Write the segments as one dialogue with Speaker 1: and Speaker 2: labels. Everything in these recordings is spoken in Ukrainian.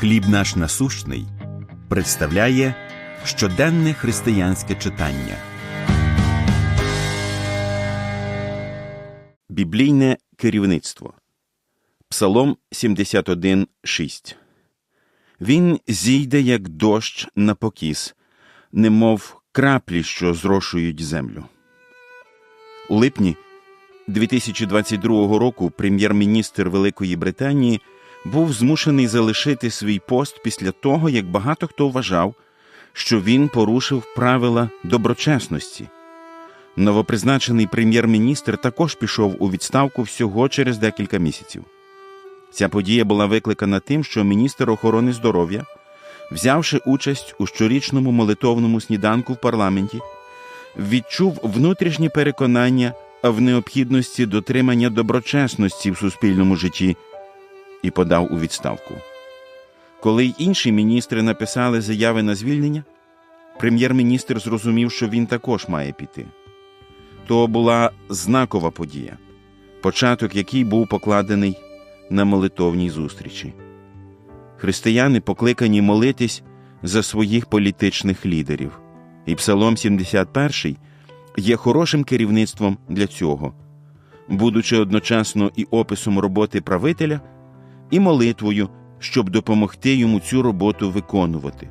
Speaker 1: Хліб наш насущний представляє щоденне християнське читання. Біблійне керівництво. Псалом 71.6 Він зійде, як дощ на покіс, немов краплі, що зрошують землю. У липні 2022 року прем'єр-міністр Великої Британії був змушений залишити свій пост після того, як багато хто вважав, що він порушив правила доброчесності. Новопризначений прем'єр-міністр також пішов у відставку всього через декілька місяців. Ця подія була викликана тим, що міністр охорони здоров'я, взявши участь у щорічному молитовному сніданку в парламенті, відчув внутрішні переконання в необхідності дотримання доброчесності в суспільному житті і подав у відставку. Коли й інші міністри написали заяви на звільнення, прем'єр-міністр зрозумів, що він також має піти. То була знакова подія, початок який був покладений на молитовній зустрічі. Християни покликані молитись за своїх політичних лідерів, і Псалом 71 є хорошим керівництвом для цього, будучи одночасно і описом роботи правителя, і молитвою, щоб допомогти йому цю роботу виконувати.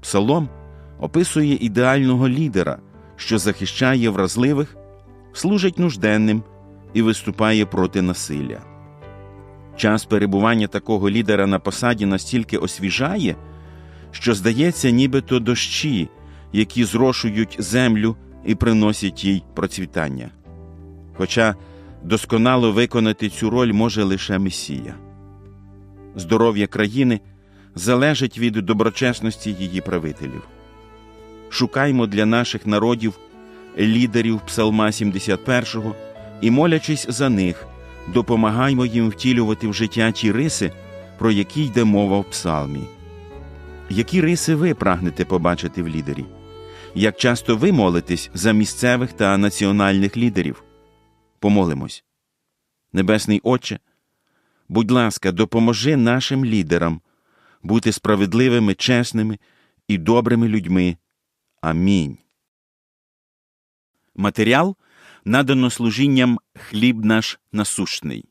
Speaker 1: Псалом описує ідеального лідера, що захищає вразливих, служить нужденним і виступає проти насилля. Час перебування такого лідера на посаді настільки освіжає, що здається, нібито дощі, які зрошують землю і приносять їй процвітання. Хоча досконало виконати цю роль може лише Месія. Здоров'я країни залежить від доброчесності її правителів. Шукаймо для наших народів лідерів Псалма 71 і, молячись за них, допомагаймо їм втілювати в життя ті риси, про які йде мова в псалмі. Які риси ви прагнете побачити в лідері? Як часто ви молитесь за місцевих та національних лідерів? Помолимось. Небесний Отче, будь ласка, допоможи нашим лідерам бути справедливими, чесними і добрими людьми. Амінь. Матеріал надано служінням хліб наш насущний.